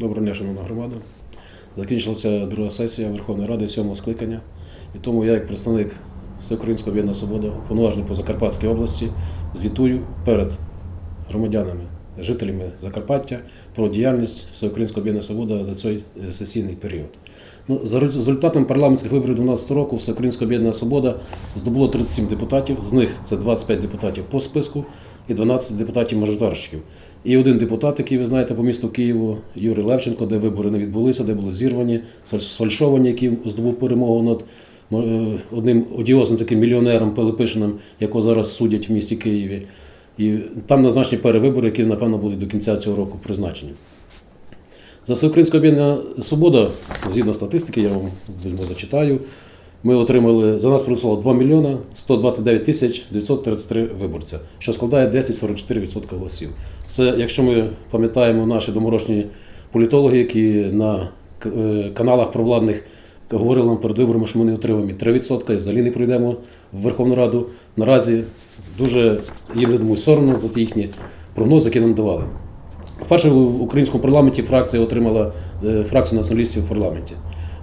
Доброго дня, шановна громада. Закінчилася друга сесія Верховної Ради сьомого скликання. І тому я, як представник Всеукраїнського об'єднання Свобода, уповноважений по Закарпатській області, звітую перед громадянами, жителями Закарпаття про діяльність Всеукраїнського об'єднання Свобода за цей е, сесійний період. Ну, за рез- результатом парламентських виборів 2012 року Всеукраїнське об'єднання Свобода здобуло 37 депутатів, з них це 25 депутатів по списку і 12 депутатів мажоритарщиків. І один депутат, який ви знаєте по місту Києву, Юрій Левченко, де вибори не відбулися, де були зірвані, сфальшовані, який здобув перемогу над е, одним одіозним таким мільйонером Пилипишиним, якого зараз судять в місті Києві. І там назначені перевибори, які, напевно, будуть до кінця цього року призначені. За Всеукраїнське об'єднання Свобода, згідно статистики, я вам візьму зачитаю. Ми отримали, за нас проголосувало 2 мільйона 129 тисяч 933 виборця, що складає 10,44% голосів. Це, якщо ми пам'ятаємо наші доморошні політологи, які на е, каналах провладних говорили нам перед виборами, що ми не отримаємо і 3%, і взагалі не пройдемо в Верховну Раду. Наразі дуже їм думаю, соромно за ті їхні прогнози, які нам давали. Вперше в українському парламенті фракція отримала е, фракцію націоналістів в парламенті.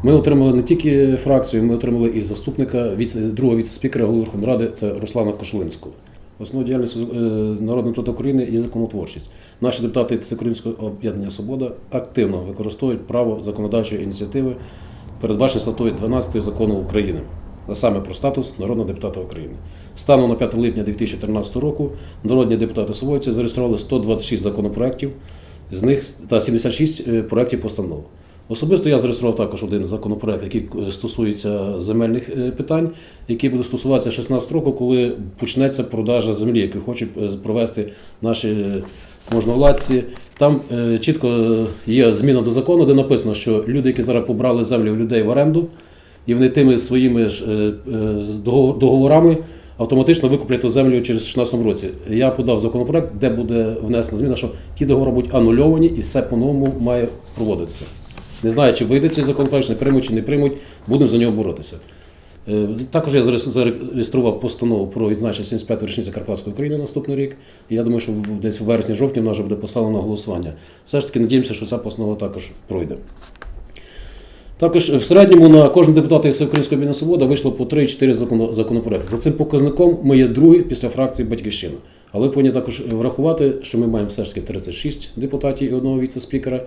Ми отримали не тільки фракцію, ми отримали і заступника другого віце-спікера голови Верховної Ради це Руслана Кошелинського. Основна діяльність е, народного депутата України і законотворчість. Наші депутати Всеукраїнського об'єднання Свобода активно використовують право законодавчої ініціативи, передбачене статтею 12 закону України, а саме про статус народного депутата України. Станом на 5 липня 2013 року народні депутати Свободці зареєстрували 126 законопроєктів, з них та 76 е, проєктів постанов. Особисто я зареєстрував також один законопроект, який е, стосується земельних е, питань, який буде стосуватися 16 року, коли почнеться продажа землі, яку хочуть е, провести наші можновладці. Там чітко є зміна до закону, де написано, що люди, які зараз побрали землю в людей в оренду, і вони тими своїми ж договорами автоматично викуплять ту землю через 16 році. Я подав законопроект, де буде внесена зміна, що ті договори будуть анульовані і все по-новому має проводитися. Не знаю, чи вийде цей законопроект, чи не приймуть, чи не приймуть, будемо за нього боротися. Е, Також я зареєстрував постанову про відзначення 75-ї річниці Карпатської України наступний рік. І я думаю, що десь в вересні-жовтні вона вже буде поставлена на голосування. Все ж таки надіємося, що ця постанова також пройде. Також в середньому на кожного депутата із Всеукраїнського об'єднання Свобода вийшло по 3-4 законопроекти. За цим показником ми є другий після фракції Батьківщина. Але повинні також врахувати, що ми маємо все ж таки 36 депутатів і одного віце-спікера.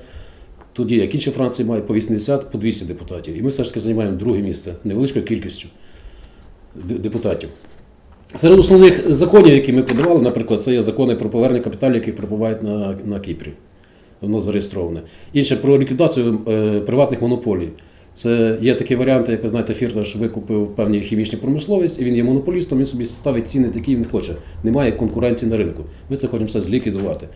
Тоді як інші фракції мають по 80, по 200 депутатів. І ми все ж таки займаємо друге місце невеличкою кількістю депутатів. Серед основних законів, які ми подавали, наприклад, це є закони про повернення капіталів, які перебувають на, на Кіпрі. Воно зареєстроване. Інше про ліквідацію е, приватних монополій. Це є такі варіанти, як ви знаєте, Фірташ викупив певні хімічні промисловість, і він є монополістом, він собі ставить ціни такі, він хоче. Немає конкуренції на ринку. Ми це хочемо все зліквідувати.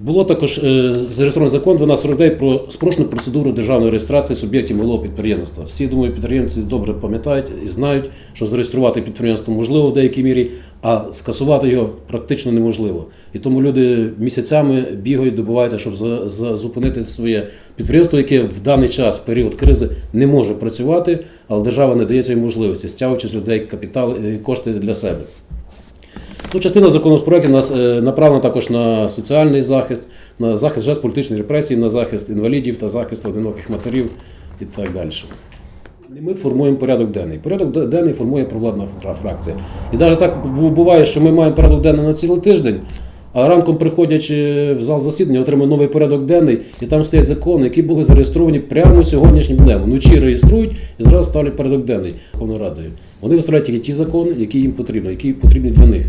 Було також е, зареєстрований закон 1249 про спрощену процедуру державної реєстрації суб'єктів малого підприємництва. Всі, думаю, підприємці добре пам'ятають і знають, що зареєструвати підприємство можливо в деякій мірі, а скасувати його практично неможливо. І тому люди місяцями бігають, добуваються, щоб за, зупинити своє підприємство, яке в даний час, в період кризи, не може працювати, але держава не дає цієї можливості, стягуючи з людей капітал і кошти для себе. Ну, частина законопроектів нас е, направлена також на соціальний захист, на захист жертв політичної репресії, на захист інвалідів та захист одиноких матерів і так далі. Ми формуємо порядок денний. Порядок денний формує провладна фракція. І навіть так буває, що ми маємо порядок денний на цілий тиждень, а ранком, приходячи в зал засідання, отримуємо новий порядок денний, і там стоять закони, які були зареєстровані прямо сьогоднішнім днем. Вночі реєструють і зразу ставлять порядок денний Верховною Радою. Вони виставляють тільки ті закони, які їм потрібні, які потрібні для них.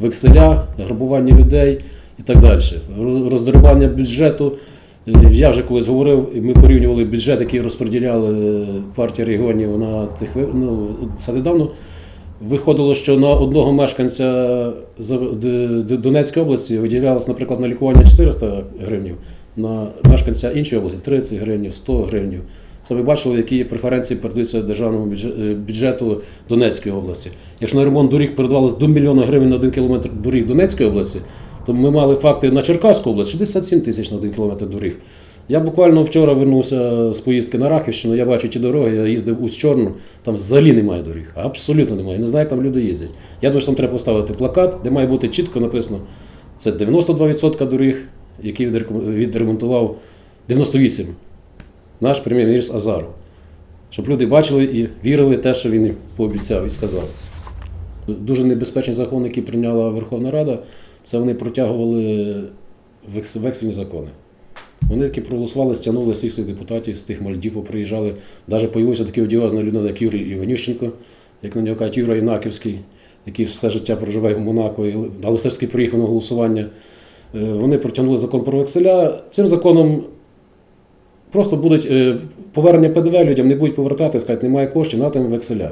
Векселя, грабування людей і так далі. Роз- бюджету. Е, Я вже колись говорив, ми порівнювали бюджет, який розподіляли е, партія регіонів на тих ну, це недавно. Виходило, що на одного мешканця Донецької області виділялось, наприклад, на лікування 400 гривнів, на мешканця іншої області 30 гривнів, 100 гривнів. Це ви бачили, які преференції передаються державному е, бюджету Донецької області. Якщо на ремонт доріг передавалось до мільйона гривень на один кілометр доріг Донецької області, то ми мали факти на Черкаську область 67 тисяч на один кілометр доріг. Я буквально вчора вернувся з поїздки на Рахівщину, я бачу ті дороги, я їздив у Чорну, там взагалі немає доріг. Абсолютно немає. Не знаю, як там люди їздять. Я думаю, що там треба поставити плакат, де має бути чітко написано, це 92% доріг, які відремонтував 98. Наш прем'єр-міністр Азаров. Щоб люди бачили і вірили в те, що він пообіцяв і сказав. Дуже небезпечний закон, який прийняла Верховна Рада, це вони протягували векс- вексельні закони. Вони таки проголосували, стягнули всіх своїх депутатів з тих Мальдів, приїжджали. Навіть появився такий одіозний людина, як Юрій Іванющенко, як на нього кажуть, Юра Інаківський, який все життя проживає в Монако, і- все ж таки приїхав на голосування. Е, Вони протягнули закон про векселя. Цим законом просто будуть е, повернення ПДВ людям не будуть повертати, скажуть, немає коштів, на там векселя.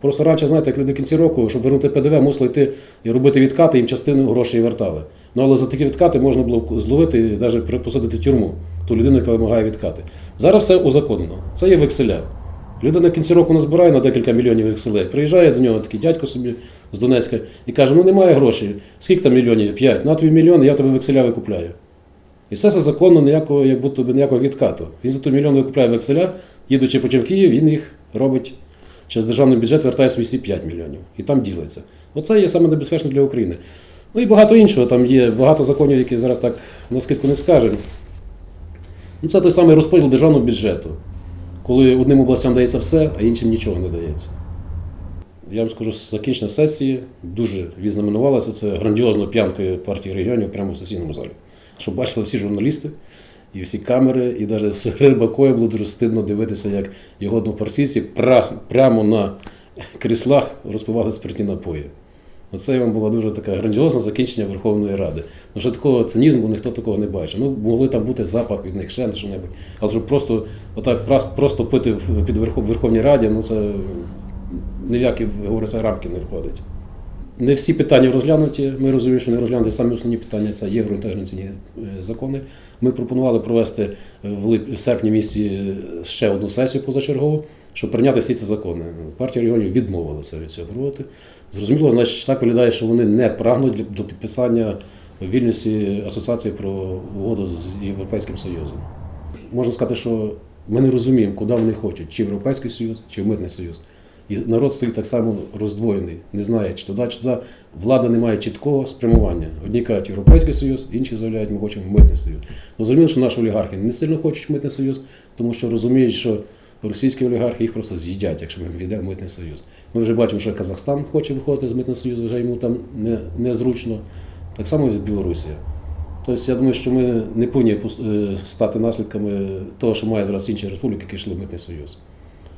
Просто раніше, знаєте, як люди в кінці року, щоб вернути ПДВ, мусили йти і робити відкати, їм частину грошей вертали. Ну але за такі відкати можна було зловити і навіть посадити тюрму ту людину, яка вимагає відкати. Зараз все узаконено. Це є векселя. Людина в кінці року назбирає на декілька мільйонів векселей. Приїжджає до нього такий дядько собі з Донецька і каже: ну немає грошей. Скільки там мільйонів? П'ять. На тобі мільйон, я тебе векселя викупляю. І все це законно, ніякого, як будто би ніякого відкату. Він за той мільйон викупляє векселя, їдучи потім в Київ, він їх робить через державний бюджет, вертає свої всі 5 мільйонів. І там ділиться. Оце є саме небезпечно для України. Ну і багато іншого. Там є багато законів, які зараз так на скидку не скажемо. Ну, це той самий розподіл державного бюджету, коли одним областям дається все, а іншим нічого не дається. Я вам скажу, закінчення сесії дуже відзнаменувалося це грандіозною п'янкою партії регіонів прямо в сесійному залі. Щоб бачили всі журналісти і всі камери, і навіть з Рибакою було дуже стидно дивитися, як його однопартійці прас- прямо на кріслах розпивали спиртні напої. Оце вам було дуже таке грандіозне закінчення Верховної Ради. Ну, що такого цинізму ніхто такого не бачив. Ну, могли там бути запах від них, ще що-небудь. Але щоб просто отак просто пити під Верхов- Верховній Раді, ну це ні в говориться, рамки не входить. Не всі питання розглянуті. Ми розуміємо, що не розглянуті самі основні питання це євроінтеграційні е, закони. Ми пропонували провести в, лип... серпні місяці ще одну сесію позачергову, щоб прийняти всі ці закони. Партія регіонів відмовилася від цього проводити. Зрозуміло, значить, так виглядає, що вони не прагнуть до підписання вільності асоціації про угоду з Європейським Союзом. Можна сказати, що ми не розуміємо, куди вони хочуть, чи Європейський Союз, чи Митний Союз. І народ стоїть так само роздвоєний, не знає, чи туди, чи туди. Влада не має чіткого спрямування. Одні кажуть Європейський Союз, інші заявляють, ми хочемо Митний Союз. Ну, зрозуміло, що наші олігархи не сильно хочуть Митний Союз, тому що розуміють, що російські олігархи їх просто з'їдять, якщо ми війдемо в Митний Союз. Ми вже бачимо, що Казахстан хоче виходити з Митного Союзу, вже йому там не, незручно. Так само і Білорусія. Тобто я думаю, що ми не повинні е, стати наслідками того, що має зараз інші республіки, які йшли в Митний Союз.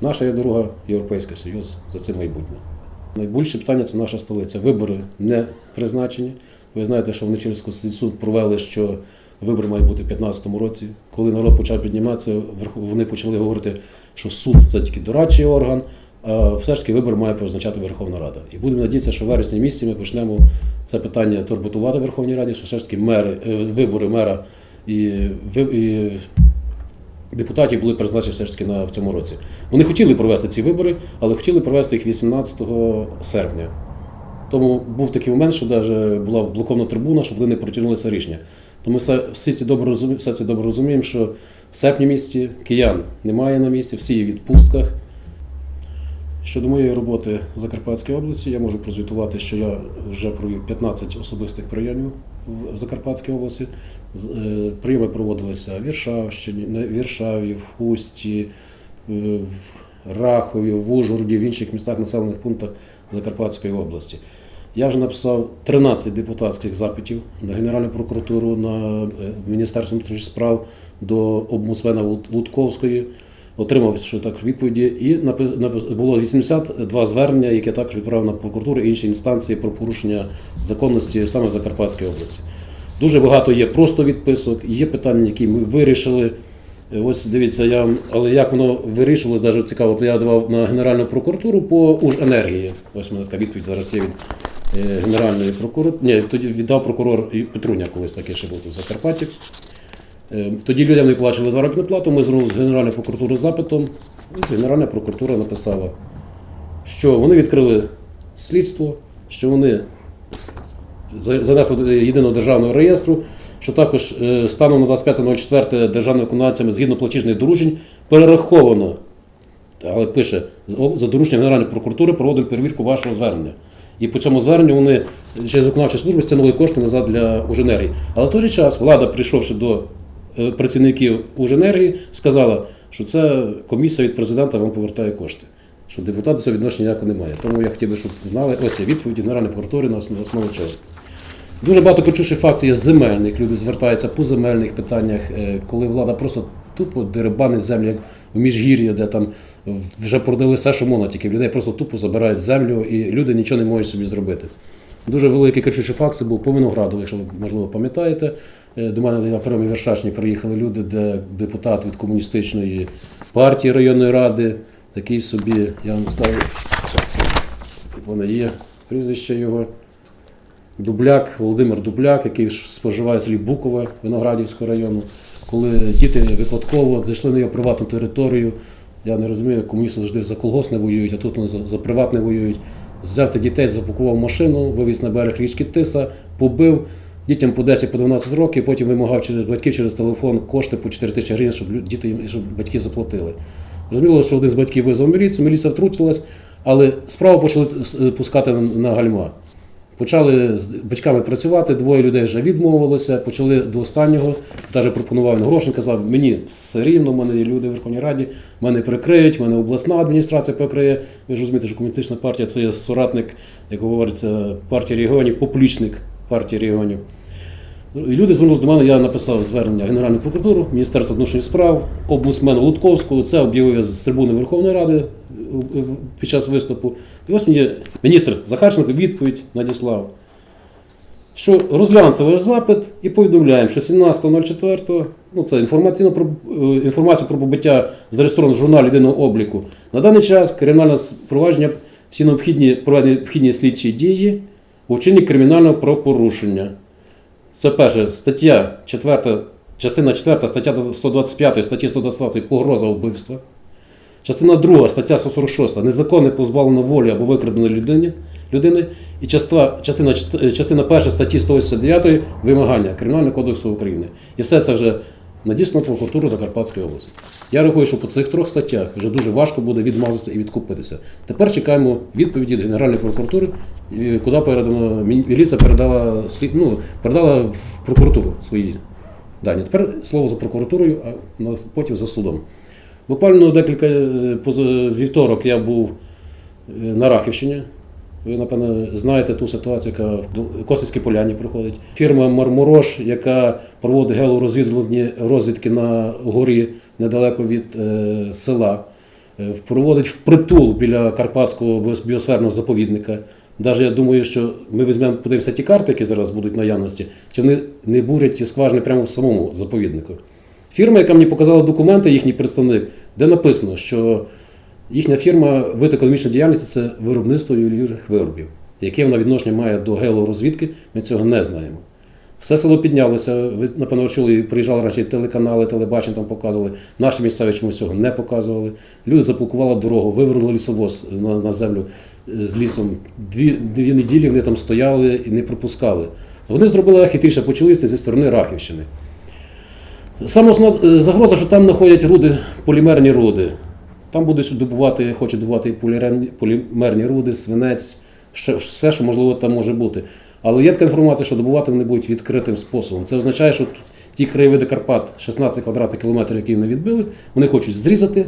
Наша є дорога Європейський Союз за це майбутнє. Найбільше питання це наша столиця. Вибори не призначені. Ви знаєте, що вони через Конституцію провели, що вибори мають бути в 2015 році. Коли народ почав підніматися, вони почали говорити, що суд це тільки дорадчий орган, а все ж таки вибори має призначати Верховна Рада. І будемо надіятися, що в вересні місяці ми почнемо це питання турботувати в Верховній Раді, що все ж таки мери, е, вибори мера і депутатів були призначені все ж таки на в цьому році. Вони хотіли провести ці вибори, але хотіли провести їх 18 серпня. Тому був такий момент, що навіть була блокована трибуна, щоб вони не протягнули це рішення. Тому все, всі ці добре розуміємо, все це добре розуміємо, що в серпні місці киян немає на місці, всі є в відпустках. Щодо моєї роботи в Закарпатській області, я можу прозвітувати, що я вже провів 15 особистих прийомів в Закарпатській області. Е, Прийоми проводилися в Віршавщині, на Віршаві, в Хусті, е, в Рахові, в Ужгороді, в інших містах, населених пунктах Закарпатської області. Я вже написав 13 депутатських запитів на Генеральну прокуратуру, на е, Міністерство внутрішніх справ до Лут- Лутковської. Отримав що так відповіді, і було 82 звернення, які також відправив на прокуратуру і інші інстанції про порушення законності саме в Закарпатській області. Дуже багато є просто відписок, є питання, які ми вирішили. Е, Ось дивіться, я але як воно вирішувалось, навіть цікаво, я давав на Генеральну прокуратуру по Уженергії. Ось мене така відповідь зараз є від е, Генеральної прокуратури. Ні, тоді віддав прокурор Петруня, колись таке ще був в Закарпатті. Е, Тоді людям не плачили заробітну плату. Ми звернулися з Генеральної прокуратури запитом. І Генеральна прокуратура написала, що вони відкрили слідство, що вони занесли до єдиного державного реєстру, що також е, станом на 25.04 державними виконавцями згідно платіжних доручень перераховано, але пише, «За- дорученням Генеральної прокуратури проводимо перевірку вашого звернення. І по цьому зверненню вони через виконавчу службу стягнули кошти назад для Уженерії. Але в той же час влада, прийшовши до е, працівників Уженергії сказала, що це комісія від президента вам повертає кошти. Що депутат до цього відношення ніякого немає. Тому я хотів би, щоб знали, ось є відповіді Генеральної прокуратури на основі, чого. Дуже багато почувших факцій є земельних. Люди звертаються по земельних питаннях, е, коли влада просто тупо деребанить землю, як в міжгір'ї, де там вже продали все, що можна, тільки людей просто тупо забирають землю, і люди нічого не можуть собі зробити. Дуже великий кричущий факт це був по Винограду, якщо ви, можливо пам'ятаєте. Е, До мене на першому Вершашні приїхали люди, де депутат від комуністичної партії районної ради, такий собі, я вам скажу, воно є прізвище його. Дубляк, Володимир Дубляк, який споживає в селі Букове Виноградівського району. Коли діти випадково зайшли на його приватну територію, я не розумію, комуністи завжди за колгосп не воюють, а тут вони за приватне воюють. Взяв дітей, запакував машину, вивіз на берег річки Тиса, побив. Дітям по 10-12 років, потім вимагав через батьків через телефон кошти по 4 тисячі гривень, щоб діти щоб батьки заплатили. Зрозуміло, що один з батьків визвав міліцію, міліція втрутилась, але справу почали е, пускати на гальма. Почали з батьками працювати, двоє людей вже відмовилося, почали до останнього. Навіть пропонував він гроші, казав, мені все рівно, в мене є люди в Верховній Раді, мене прикриють, мене обласна адміністрація прикриє. Ви ж розумієте, що комуністична партія це є соратник, як говориться, партії регіонів, поплічник партії регіонів. І люди звернулися до мене, я написав звернення Генеральну прокуратуру, Міністерство внутрішніх справ, облусмена Лутковського, це об'явив з трибуни Верховної Ради е, під час виступу. І ось мені міністр Захарченко відповідь надіслав, що розглянути ваш запит і повідомляємо, що 17.04, ну це інформаційно про е, інформацію про побиття зареєстровано в єдиного обліку. На даний час кримінальне провадження всі необхідні проведені необхідні слідчі дії у вчиненні кримінального правопорушення. Це перше, стаття 4, частина 4, стаття 125, статті 120 погроза вбивства. Частина 2, стаття 146 незаконне позбавлено волі або викрадено людині, людини. І частина, частина, частина 1 статті 189 вимагання Кримінального кодексу України. І все це вже надіслано прокуратуру Закарпатської області. Я рахую, що по цих трьох статтях вже дуже важко буде відмазатися і відкупитися. Тепер чекаємо відповіді від Генеральної прокуратури, куди передано мі- міліція передала ну, передала в прокуратуру свої дані. Тепер слово за прокуратурою, а потім за судом. Буквально декілька е, вівторок я був е, на Рахівщині. Ви, напевно, знаєте ту ситуацію, яка в Косівській Поляні проходить. Фірма Марморош, яка проводить георозвідувальні розвідки на горі недалеко від е, села, е, проводить впритул біля Карпатського біосферного заповідника. Навіть я думаю, що ми візьмемо, подивимося ті карти, які зараз будуть наявності, чи вони не бурять ті скважини прямо в самому заповіднику. Фірма, яка мені показала документи, їхній представник, де написано, що їхня фірма вид економічної діяльності це виробництво ювелірних виробів. Яке вона відношення має до геологорозвідки, ми цього не знаємо. Все село піднялося. Ви, напевно, чули, приїжджали раніше телеканали, телебачення там показували. Наші місцеві чомусь цього не показували. Люди заблокували дорогу, вивернули лісовоз на, на землю е, з лісом. Дві, дві неділі вони там стояли і не пропускали. Вони зробили хитріше, почали лізти зі сторони Рахівщини. Саме е, загроза, що там знаходять руди, полімерні руди. Там будуть добувати, хочуть добувати полімерні руди, свинець, ще, все, що можливо там може бути. Але є така інформація, що добувати вони будуть відкритим способом. Це означає, що тут ті краєвиди Карпат, 16 квадратних кілометрів, які вони відбили, вони хочуть зрізати,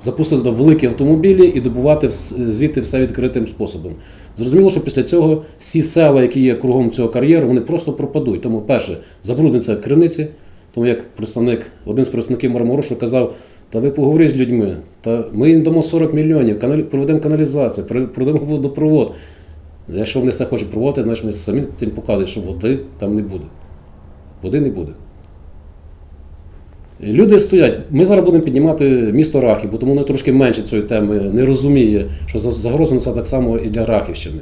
запустити туди великі автомобілі і добувати звідти все відкритим способом. Зрозуміло, що після цього всі села, які є кругом цього кар'єру, вони просто пропадуть. Тому, перше, забрудниться криниці, тому як представник, один з представників Марморошу казав, та ви поговоріть з людьми, та ми їм дамо 40 мільйонів, каналі, проведемо каналізацію, проведемо водопровод. Якщо вони все хочуть проводити, значить вони самі цим показують, що води там не буде. Води не буде. Люди стоять. Ми зараз будемо піднімати місто Рахів, бо тому воно трошки менше цієї теми не розуміє, що за- загроза несе так само і для Рахівщини.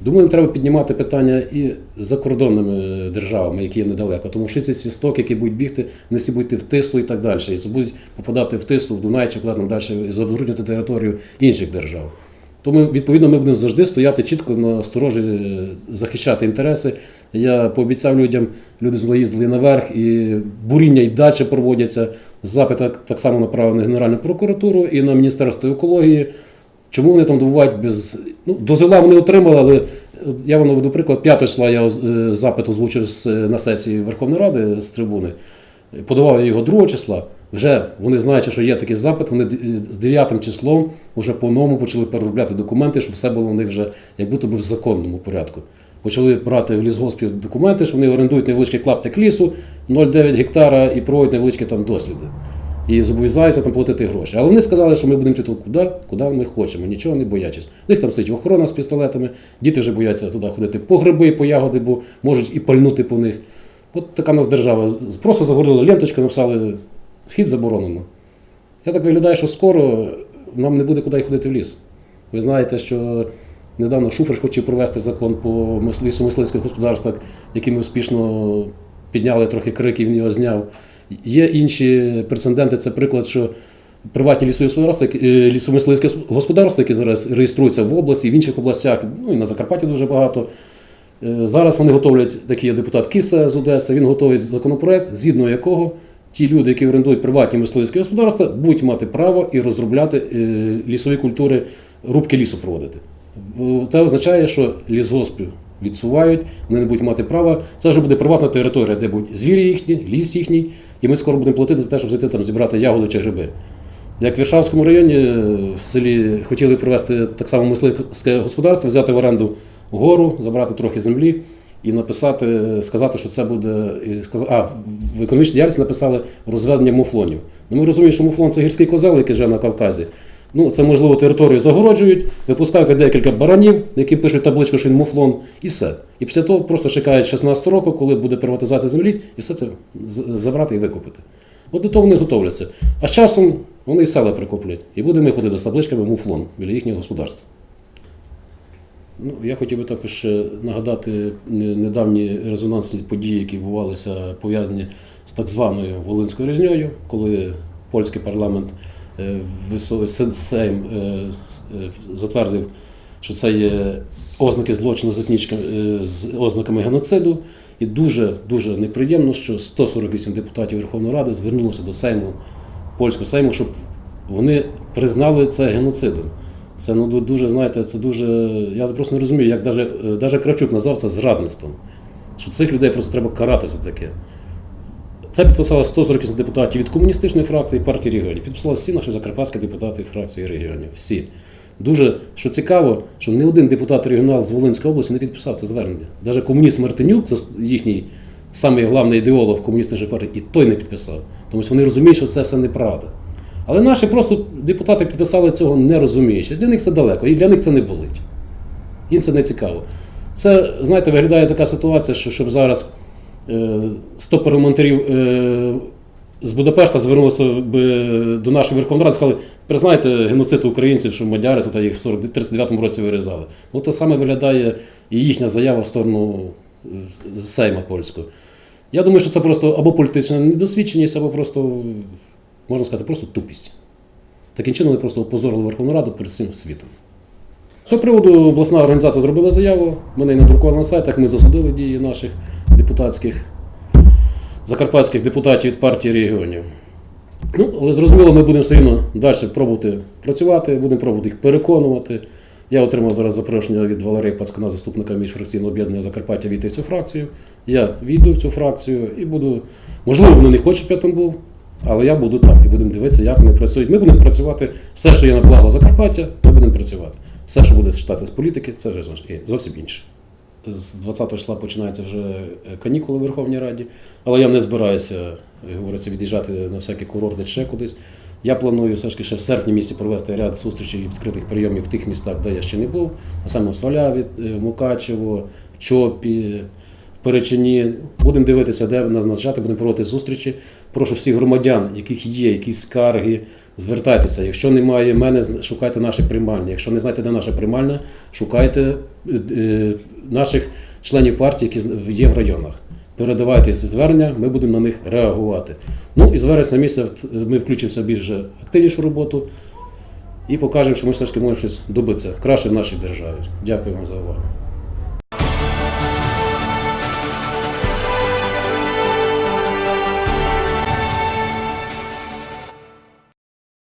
Думаю, треба піднімати питання і з закордонними державами, які є недалеко. Тому що ці стоки, які будуть бігти, вони всі будуть в Тису і так далі. І будуть попадати в Тису, в Дунай чи куди там далі і забруднювати територію інших держав. Тому, відповідно, ми будемо завжди стояти чітко на сторожі, е, захищати інтереси. Я пообіцяв людям, люди знову їздили наверх, і буріння і далі проводяться. Запит так, само направлений в Генеральну прокуратуру і на Міністерство екології. Чому вони там добувають без. Ну, дозвола вони отримали, але я вам наведу приклад. 5 числа я е, запит озвучив на сесії Верховної Ради з трибуни. подавав його 2 числа. Вже вони знаючи, що є такий запит, вони з 9 числом вже по-новому почали переробляти документи, щоб все було в них вже як будто би в законному порядку. Почали брати в лісгоспів документи, що вони орендують невеличкий клаптик лісу 0,9 гектара і проводять невеличкі там досліди. І зобов'язаються там платити гроші. Але вони сказали, що ми будемо йти туди, куди ми хочемо, нічого не боячись. У них там стоїть охорона з пістолетами, діти вже бояться туди ходити по гриби, по ягоди, бо можуть і пальнути по них. От така нас держава. Просто загородили ленточку, написали вхід заборонено. Я так виглядаю, що скоро нам не буде куди ходити в ліс. Ви знаєте, що недавно Шуфрич хотів провести закон по мис- лісомисливських господарствах, які ми успішно підняли трохи крики, він його зняв. Є інші прецеденти, це приклад, що приватні лісові господарства, е, лісомисливські господарства, які зараз реєструються в області, в інших областях, ну і на Закарпатті дуже багато. Е, Зараз вони готовлять такий депутат Кіса з Одеси. Він готовить законопроект, згідно якого ті люди, які орендують приватні мисливські господарства, будуть мати право і розробляти е, лісові культури, рубки лісу проводити. Це означає, що лісгоспів відсувають, вони не будуть мати права. Це вже буде приватна територія, де будуть звірі їхні, ліс їхній, і ми скоро будемо платити за те, щоб зайти там зібрати ягоди чи гриби. Як в Віршавському районі е, в селі хотіли провести так само мисливське господарство, взяти в оренду гору, забрати трохи землі і написати, сказати, що це буде. А, в- економічній діяльності написали розведення муфлонів. Ну, ми розуміємо, що муфлон це гірський козел, який живе на Кавказі. Ну, це можливо територію загороджують, випускають декілька баранів, які пишуть табличку, що він муфлон, і все. І після того просто чекають 16 року, коли буде приватизація землі, і все це забрати і викупити. От до того вони готовляться. А з часом вони і села прикуплять. І будемо ходити з табличками муфлон біля їхнього господарства. Ну, я хотів би також нагадати недавні резонансні події, які відбувалися пов'язані з так званою Волинською різньою, коли польський парламент е, Сейм е, е, затвердив, що це є ознаки злочину з е, ознаками геноциду. І дуже дуже неприємно, що 148 депутатів Верховної Ради звернулися до Сейму, польського Сейму, щоб вони признали це геноцидом. Це ну, дуже, знаєте, це дуже. Я просто не розумію, як навіть Кравчук назвав це зрадництвом. Що цих людей просто треба карати за таке. Це підписало 148 депутатів від комуністичної фракції партії регіонів. Підписали всі наші закарпатські депутати фракції регіонів. Всі. Дуже що цікаво, що ні один депутат регіонал з Волинської області не підписав це звернення. Навіть комуніст Мартинюк, це їхній самий головний ідеолог комуністичної партії, і той не підписав. Тому що вони розуміють, що це все неправда. Але наші просто депутати підписали цього не розуміючи. Для них це далеко, і для них це не болить. Їм це не цікаво. Це, знаєте, виглядає така ситуація, що щоб зараз 100 парламентарів е, з Будапешта звернулися б до нашої Верховної Ради і сказали, признайте геноцид українців, що мадяри тут їх в 40 39-му році вирізали. Ну, те саме виглядає і їхня заява в сторону е, Сейма польського. Я думаю, що це просто або політична недосвідченість, або просто, можна сказати, просто тупість. Таким чином вони просто опозорили Верховну Раду перед всім світом. З цього приводу обласна організація зробила заяву. Ми неї надрукували на сайтах, ми засудили дії наших депутатських, закарпатських депутатів від партії регіонів. Ну, але зрозуміло, ми будемо все рівно далі пробувати працювати, будемо пробувати їх переконувати. Я отримав зараз запрошення від Валерія Пацкана, заступника міжфракційного об'єднання Закарпаття, війти в цю фракцію. Я війду в цю фракцію і буду. Можливо, вони не хочуть, я там був, але я буду там і будемо дивитися, як вони працюють. Ми будемо працювати все, що є на благо Закарпаття, ми будемо працювати. Все, що буде читати з політики, це вже зовсім інше. З 20 числа починаються вже е, канікули в Верховній Раді, але я не збираюся, говориться, від'їжджати на всякі курорти ще кудись. Я планую все ж таки ще в серпні місті провести ряд зустрічей і відкритих прийомів в тих містах, де я ще не був, а саме в Сваляві, е, Мукачево, Чопі, Перечині. Будемо дивитися, де нас назначати, будемо проводити зустрічі. Прошу всіх громадян, яких є якісь скарги, звертайтеся. Якщо немає мене, шукайте наше приймальне. Якщо не знаєте, де наше приймальне, шукайте е, е, наших членів партії, які є в районах. Передавайте ці звернення, ми будемо на них реагувати. Ну і з вересня місяця ми включимося в більш активнішу роботу і покажемо, що ми все ж таки можемо щось добитися краще в нашій державі. Дякую вам за увагу.